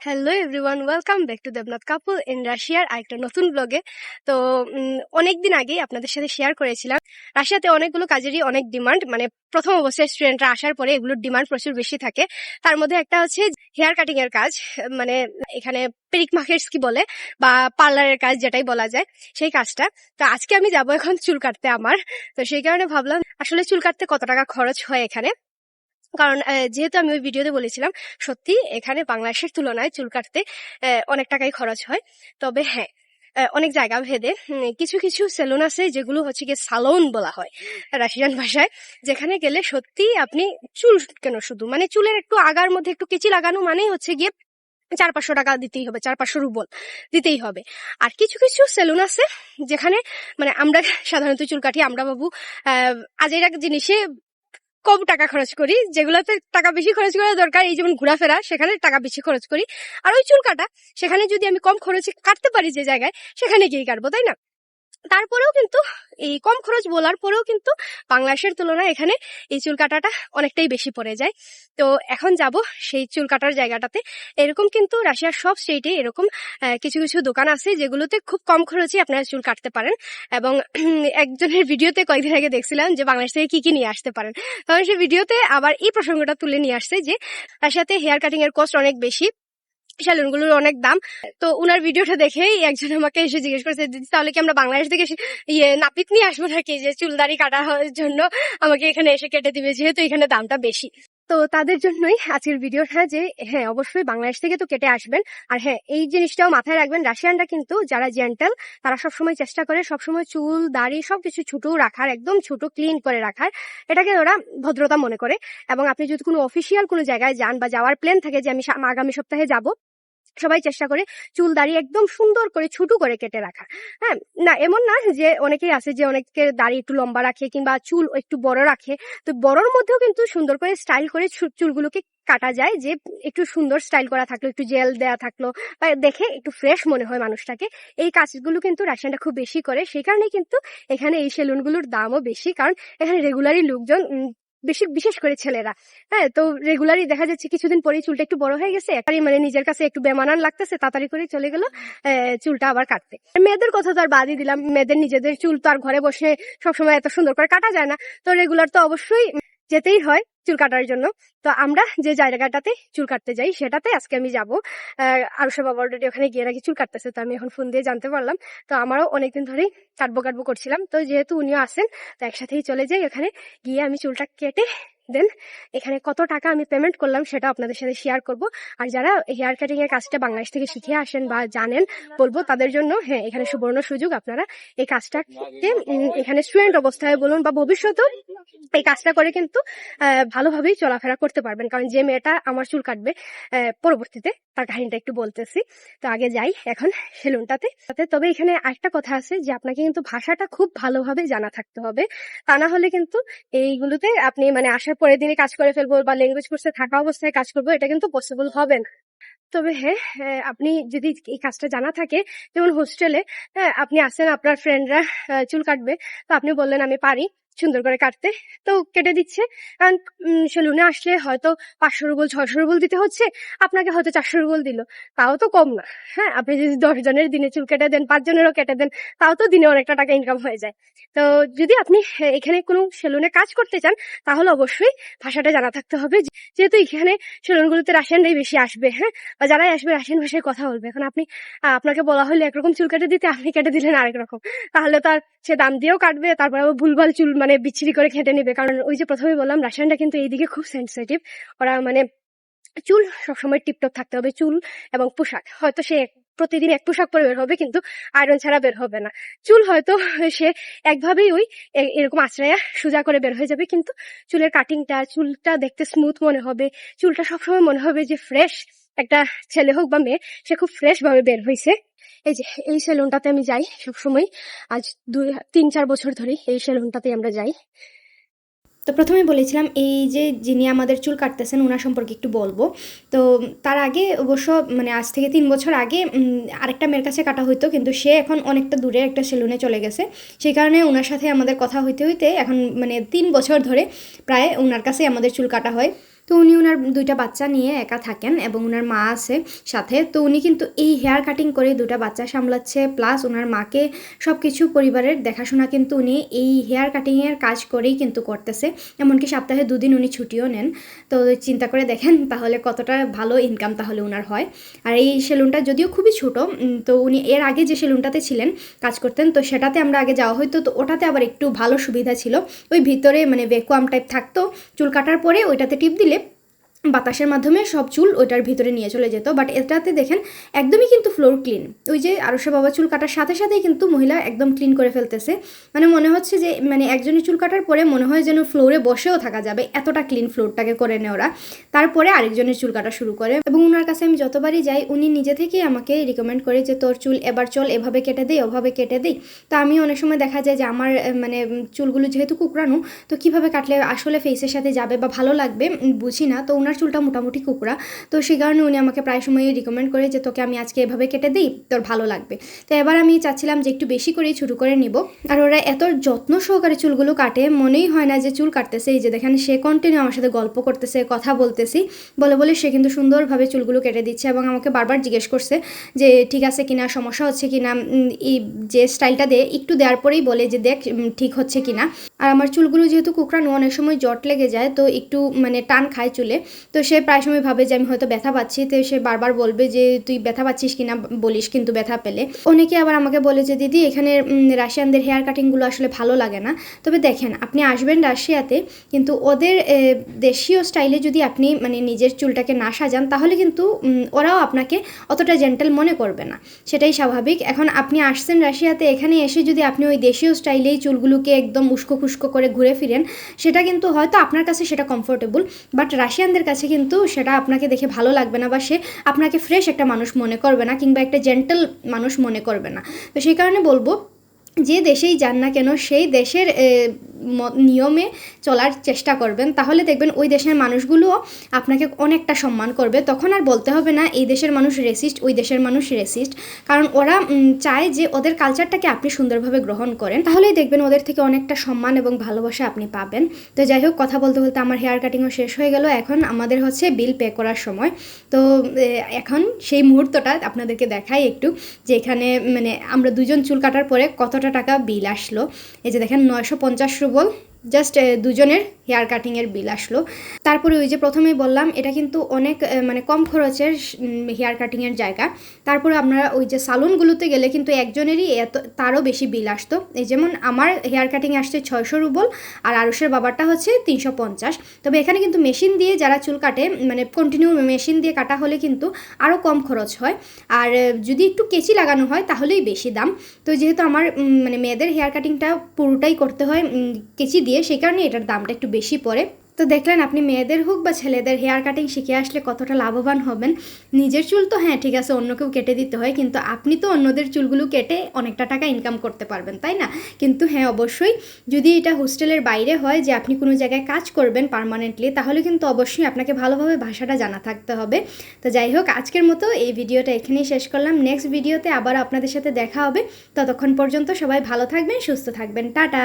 Hello everyone welcome back to Debnath Kapur in রাশিয়ার আরেকটা নতুন ব্লগে তো অনেক দিন আগেই আপনাদের সাথে শেয়ার করেছিলাম। রাশিয়াতে অনেকগুলো কাজেরই অনেক ডিমান্ড মানে প্রথম অবস্থায় স্টুডেন্টরা আসার পরে এগুলোর ডিমান্ড প্রচুর বেশি থাকে। তার মধ্যে একটা হচ্ছে হেয়ার কাটিং এর কাজ মানে এখানে পেরিক মার্কেটস কি বলে, বা পার্লারের কাজ যেটাই বলা যায়, সেই কাজটা। তো আজকে আমি যাব এখন চুল কাটতে আমার। তো সেই কারণে ভাবলাম, আসলে চুল কাটতে কত টাকা খরচ হয় এখানে? কারণ যেহেতু আমি ওই ভিডিওতে বলেছিলাম, সত্যি এখানে বাংলাদেশের তুলনায় চুল কাটতে অনেক টাকাই খরচ হয়। তবে হ্যাঁ অনেক জায়গা ভেদে কিছু কিছু সেলুন আছে যেগুলো হচ্ছে গিয়ে সালন বলা হয় রাশিয়ান ভাষায়, যেখানে গেলে সত্যি আপনি চুল কেন শুধু মানে চুলের একটু আগার মধ্যে একটু কেচি লাগানো মানেই হচ্ছে গিয়ে চার পাঁচশো টাকা দিতেই হবে চার পাঁচশো রুবল দিতেই হবে। আর কিছু কিছু সেলুন আছে যেখানে মানে আমরা সাধারণত চুল কাটি, আমরা বাবু আহ আজের এক জিনিসে কম টাকা খরচ করি, যেগুলোতে টাকা বেশি খরচ করা দরকার, এই যেমন ঘোরাফেরা, সেখানে টাকা বেশি খরচ করি। আর ওই চুল কাটা সেখানে যদি আমি কম খরচে কাটতে পারি যে জায়গায়, সেখানে গিয়ে কাটবো, তাই না? তারপরেও কিন্তু এই কম খরচ বলার পরেও কিন্তু বাংলাদেশের তুলনায় এখানে এই চুল কাটাটা অনেকটাই বেশি পড়ে যায়। তো এখন যাব সেই চুল কাটার জায়গাটাতে। এরকম কিন্তু রাশিয়ার সব স্টেটে এরকম কিছু কিছু দোকান আছে যেগুলোতে খুব কম খরচে আপনারা চুল কাটতে পারেন এবং একজনের ভিডিওতে কয়েকদিন আগে দেখছিলাম যে বাংলাদেশ থেকে কি কি নিয়ে আসতে পারেন। তখন সেই ভিডিওতে আবার এই প্রসঙ্গটা তুলে নিয়ে আসছে যে রাশিয়াতে হেয়ার কাটিং এর কস্ট অনেক বেশি। সেলুনগুলোর অনেক দাম। তো উনার ভিডিওটা দেখেই একজন আমাকে এসে জিজ্ঞেস করেছে "দিদি, তাহলে কি আমরা বাংলাদেশ থেকে ইয়ে নাপিত নিয়ে আসব নাকি? যে চুল দাড়ি কাটা জন্য আমাকে এখানে এসে কেটে দিবে যেহেতু এখানে দামটা বেশি। তো তাদের জন্যই আজকের ভিডিওটা যে হ্যাঁ অবশ্যই বাংলাদেশ থেকে তো কেটে আসবেন। আর হ্যাঁ এই জিনিসটাও মাথায় রাখবেন রাশিয়ানরা কিন্তু যারা জেন্টাল তারা সবসময় চেষ্টা করে সবসময় চুল দাড়ি সবকিছু ছোট রাখার একদম ছোট ক্লিন করে রাখার। এটাকে ওরা ভদ্রতা মনে করে। এবং আপনি যদি কোনো অফিসিয়াল কোনো জায়গায় যান বা যাওয়ার প্ল্যান থাকে যে আমি আগামী সপ্তাহে যাব সবাই চেষ্টা করে চুল দাড়ি একদম সুন্দর করে ছোট করে কেটে রাখা হ্যাঁ না, এমন না যে অনেকেই আছে যে অনেকের দাড়ি একটু লম্বা রাখে কিংবা চুল একটু বড় রাখে। তো বড়র মধ্যেও কিন্তু সুন্দর করে স্টাইল করে চুলগুলোকে কাটা যায় যে একটু সুন্দর স্টাইল করা থাকল, একটু জেল দেয়া থাকল বা দেখে একটু ফ্রেশ মনে হয় মানুষটাকে। এই কাজগুলো কিন্তু রাশিয়ানরা খুব বেশি করে। সেই কারণে কিন্তু এখানে এই সেলুনগুলোর দামও বেশি। কারণ এখানে রেগুলারই লোকজন বেশি, বিশেষ করে ছেলেরা। হ্যাঁ তো রেগুলারই দেখা যাচ্ছে কিছুদিন পরেই চুলটা একটু বড় হয়ে গেছে। একবারই মানে নিজের কাছে একটু বেমানান লাগতেছে, তাড়াতাড়ি করে চলে গেল চুলটা আবার কাটতে। মেয়েদের কথা তো আর বাদই দিলাম। মেয়েদের নিজেদের চুল তো আর ঘরে বসে সবসময় এত সুন্দর করে কাটা যায় না। তো রেগুলার তো অবশ্যই যেতেই হয় চুল কাটার জন্য। তো আমরা যে জায়গাটাতে চুল কাটতে যাই, সেটাতে আজকে আমি যাব। আর সব অলরেডি ওখানে গিয়ে নাকি চুল কাটতেছে, তো আমি এখন ফোন দিয়ে জানতে পারলাম। তো আমারও অনেকদিন ধরেই কাটবো কাটবো করছিলাম। তো যেহেতু উনিও আসেন তো একসাথেই চলে যাই ওখানে। গিয়ে আমি চুলটা কেটে দেন এখানে কত টাকা আমি পেমেন্ট করলাম সেটা আপনাদের সাথে শেয়ার করব। আর যারা হেয়ার কাটিং এর কাজটা বাংলাদেশ থেকে শিখে আসেন বা জানেন, বলব তাদের জন্য হ্যাঁ এখানে সুবর্ণ সুযোগ আপনারা এই কাজটাকে এখানে স্টুডেন্ট অবস্থায় বলুন বা ভবিষ্যতেও এই কাজটা করে কিন্তু ভালোভাবেই চলাফেরা করতে পারবেন। কারণ যে মেয়েটা আমার চুল কাটবে পরবর্তীতে তার কাহিনীটা একটু বলতেছি। তো আগে যাই এখন সেলুনটাতে। তবে এখানে একটা কথা আছে যে আপনাকে কিন্তু ভাষাটা খুব ভালোভাবে জানা থাকতে হবে। তা না হলে কিন্তু এইগুলোতে আপনি মানে আসার পরের দিনে কাজ করে ফেলব বা ল্যাঙ্গুয়েজ কোর্সে থাকা অবস্থায় কাজ করব এটা কিন্তু পসিবল হবে না। তবে হ্যাঁ আহ, আপনি যদি এই কাজটা জানা থাকে যেমন হোস্টেলে হ্যাঁ আপনি আসেন আপনার ফ্রেন্ডরা চুল কাটবে। তো আপনি বললেন আমি পারি। সুন্দর করে কাটতে। তো কেটে দিচ্ছে। কারণ সেলুনে আসলে হয়তো পাঁচশো রুবল, ছয়শো রুবল দিতে হচ্ছে। আপনাকে হয়তো চারশো রুবল দিল। তাও তো কম না। হ্যাঁ আপনি যদি দশ জনের দিনে চুল কেটে দেন, পাঁচ জনেরও কেটে দেন, তাও তো দিনে অনেকটা টাকা ইনকাম হয়ে যায়। তো যদি আপনি এখানে কোনো সেলুনে কাজ করতে চান, তাহলে অবশ্যই ভাষাটা জানা থাকতে হবে। যেহেতু এখানে সেলুনগুলোতে রাশিয়ানরাই বেশি আসবে হ্যাঁ? বা যারাই আসবে রাশিয়ান ভাষায় কথা বলবে। এখন আপনি আপনাকে বলা হলে, একরকম চুল কেটে দিতে, আপনি কেটে দিলেন আরেক রকম। তাহলে তার সে দাম দিয়েও কাটবে, তারপর ভুলভাল চুল মানে বিচ্ছিরি করে খেটে নেবে। কারণ ওই যে প্রথমে বললাম রাশিয়ানরা কিন্তু এইদিকে খুব সেন্সিটিভ ওরা মানে চুল সবসময় টিপটপ থাকতে হবে, চুল এবং পোশাক। হয়তো সে প্রতিদিন এক পোশাক পরে বের হবে, কিন্তু আয়রন ছাড়া বের হবে না। চুল হয়তো সে একভাবেই ওই এরকম আশ্রয়া সোজা করে বের হয়ে যাবে, কিন্তু চুলের কাটিংটা চুলটা দেখতে স্মুথ মনে হবে। চুলটা সবসময় মনে হবে যে ফ্রেশ একটা ছেলে হোক বা মেয়ে, সে খুব ফ্রেশ ভাবে বের হয়েছে এই যে, এই সেলুনটাতে আমি যাই সবসময়। আজ দুই, তিন, চার বছর ধরে এই সেলুনটাতে আমরা যাই। তো প্রথমে বলেছিলাম, এই যে যিনি আমাদের চুল কাটতেছেন ওনার সম্পর্কে একটু বলব। তো তার আগে অবশ্য মানে আজ থেকে তিন বছর আগে আরেকটা মেয়ের কাছে কাটা হইতো, কিন্তু সে এখন অনেকটা দূরে একটা সেলুনে চলে গেছে। সেই কারণে ওনার সাথে আমাদের কথা হইতে হইতে এখন মানে তিন বছর ধরে প্রায় ওনার কাছে আমাদের চুল কাটা হয়। তো উনি ওনার দুইটা বাচ্চা নিয়ে একা থাকেন এবং ওনার মা আছে সাথে। তো উনি কিন্তু এই হেয়ার কাটিং করে দুটা বাচ্চা সামলাচ্ছে প্লাস ওনার মাকে সব কিছু পরিবারের দেখাশোনা কিন্তু উনি এই হেয়ার কাটিংয়ের কাজ করেই কিন্তু করতেছে। এমনকি সপ্তাহে দুদিন উনি ছুটিও নেন। তো চিন্তা করে দেখেন তাহলে কতটা ভালো ইনকাম তাহলে ওনার হয়। আর এই সেলুনটা যদিও খুবই ছোট তো উনি এর আগে যে সেলুনটাতে ছিলেন, কাজ করতেন, তো সেটাতে আমরা আগে যাওয়া হতো তো ওটাতে আবার একটু ভালো সুবিধা ছিল। ওই ভিতরে মানে ভ্যাকুয়াম টাইপ থাকতো, চুল কাটার পরে ওইটাতে টিপ দিলে বাতাসের মাধ্যমে সব চুল ওইটার ভিতরে নিয়ে চলে যেত। বাট এটাতে দেখেন, একদমই কিন্তু ফ্লোর ক্লিন ওই যে আরশা বাবা চুল কাটার সাথে সাথেই কিন্তু মহিলা একদম ক্লিন করে ফেলতেছে। মানে মনে হচ্ছে যে মানে একজনের চুল কাটার পরে মনে হয় যেন ফ্লোরে বসেও থাকা যাবে এতটা ক্লিন ফ্লোরটাকে করে নেয় ওরা তারপরে আরেকজনের চুল কাটা শুরু করে। এবং ওনার কাছে আমি যতবারই যাই, উনি নিজে থেকেই আমাকে রিকমেন্ড করে যে, তোর চুল এবার চল, এভাবে কেটে দেই ওভাবে কেটে দেই তো আমি অনেক সময় দেখা যায় যে, আমার মানে চুলগুলো যেহেতু কুকরানো তো কীভাবে কাটলে আসলে ফেসের সাথে যাবে বা ভালো লাগবে বুঝি না। তো ওনার চুলটা মোটামুটি কুকরা তো সেই কারণে উনি আমাকে প্রায় সময়ই রিকমেন্ড করে যে, তোকে আমি আজকে এভাবে কেটে দিই, তোর ভালো লাগবে। তো এবার আমি চাচ্ছিলাম যে, একটু বেশি করেই শুরু করে নিব। আর ওরা এত যত্ন সহকারে চুলগুলো কাটে, মনেই হয় না যে, চুল কাটতেছে। এই যে দেখেন, সে কন্টিনিউ আমার সাথে গল্প করতেছে, কথা বলতেছি। বলে বলে সে কিন্তু সুন্দরভাবে চুলগুলো কেটে দিচ্ছে এবং আমাকে বারবার জিজ্ঞেস করছে যে, ঠিক আছে কিনা, সমস্যা হচ্ছে কিনা? এই যে স্টাইলটা দে, একটু দেওয়ার পরেই বলে যে, দেখ ঠিক হচ্ছে কিনা। আর আমার চুলগুলো যেহেতু কুকরানো অনেক সময় জট লেগে যায়, তো একটু মানে টান খায় চুলে। তো সে প্রায় সময় ভাবে যে আমি হয়তো ব্যথা পাচ্ছি, তো সে বারবার বলবে যে, তুই ব্যথা পাচ্ছিস কিনা? বলিস কিন্তু ব্যথা পেলে। অনেকে আবার আমাকে বলে যে, দিদি, এখানে রাশিয়ানদের হেয়ার কাটিংগুলো আসলে ভালো লাগে না। তবে দেখেন, আপনি আসবেন রাশিয়াতে, কিন্তু ওদের দেশীয় স্টাইলে যদি আপনি মানে নিজের চুলটাকে না সাজান, তাহলে কিন্তু ওরাও আপনাকে অতটা জেন্টাল মনে করবে না। সেটাই স্বাভাবিক। এখন আপনি আসছেন রাশিয়াতে, এখানে এসে যদি আপনি ওই দেশীয় স্টাইলেই চুলগুলোকে একদম উস্কো খুস্কো করে ঘুরে ফিরেন, সেটা কিন্তু হয়তো আপনার কাছে সেটা কমফোর্টেবল বাট রাশিয়ানদের কাছে কিন্তু সেটা আপনাকে দেখে ভালো লাগবে না বা সে আপনাকে ফ্রেশ একটা মানুষ মনে করবে না কিংবা একটা জেন্টাল মানুষ মনে করবে না। তো সেই কারণে বলব যে দেশেই যান না কেন, সেই দেশের নিয়মে চলার চেষ্টা করবেন। তাহলে দেখবেন ওই দেশের মানুষগুলোও আপনাকে অনেকটা সম্মান করবে। তখন আর বলতে হবে না, এই দেশের মানুষ রেসিস্ট ওই দেশের মানুষ রেসিস্ট কারণ ওরা চায় যে ওদের কালচারটাকে আপনি সুন্দরভাবে গ্রহণ করেন। তাহলেই দেখবেন ওদের থেকে অনেকটা সম্মান এবং ভালোবাসা আপনি পাবেন। তো যাই হোক, কথা বলতে বলতে আমার হেয়ার কাটিংও শেষ হয়ে গেল। এখন আমাদের হচ্ছে বিল পে করার সময়। তো এখন সেই মুহূর্তটা আপনাদেরকে দেখাই একটু। যে এখানে মানে আমরা দুজন চুল কাটার পরে কতটা টাকা বিল আসলো? এই যে দেখেন নয়শো পঞ্চাশ রুবল জাস্ট দুজনের হেয়ার কাটিংয়ের বিল আসলো। তারপরে ওই যে প্রথমেই বললাম, এটা কিন্তু অনেক মানে কম খরচের হেয়ার কাটিংয়ের জায়গা। তারপরে আপনারা ওই যে সালুনগুলোতে গেলে কিন্তু একজনেরই এত, তারও বেশি বিল আসতো। এই যেমন আমার হেয়ার কাটিং আসছে ছয়শো রুবল, আর আরুষের বাবারটা হচ্ছে তিনশো পঞ্চাশ। তবে এখানে কিন্তু মেশিন দিয়ে যারা চুল কাটে মানে কন্টিনিউ মেশিন দিয়ে কাটা হলে কিন্তু আরও কম খরচ হয়। আর যদি একটু কেচি লাগানো হয়, তাহলেই বেশি দাম। তো যেহেতু আমার মানে মেয়েদের হেয়ার কাটিংটা পুরোটাই করতে হয় কেচি দিয়ে, সেই কারণে এটার দামটা একটু বেশি পড়ে। তো দেখলেন আপনি মেয়েদের হোক বা ছেলেদের হেয়ার কাটিং শিখে আসলে কতটা লাভবান হবেন। নিজের চুল তো হ্যাঁ ঠিক আছে, অন্যকেও কেটে দিতে হয়, কিন্তু আপনি তো অন্যদের চুলগুলো কেটে অনেকটা টাকা ইনকাম করতে পারবেন, তাই না? কিন্তু হ্যাঁ অবশ্যই যদি এটা হোস্টেলের বাইরে হয় যে আপনি কোনো জায়গায় কাজ করবেন পার্মানেন্টলি তাহলে কিন্তু অবশ্যই আপনাকে ভালোভাবে ভাষাটা জানা থাকতে হবে। তো যাই হোক, আজকের মতো এই ভিডিওটা এখানেই শেষ করলাম। নেক্সট ভিডিওতে আবার আপনাদের সাথে দেখা হবে। ততক্ষণ পর্যন্ত সবাই ভালো থাকবেন, সুস্থ থাকবেন। টাটা!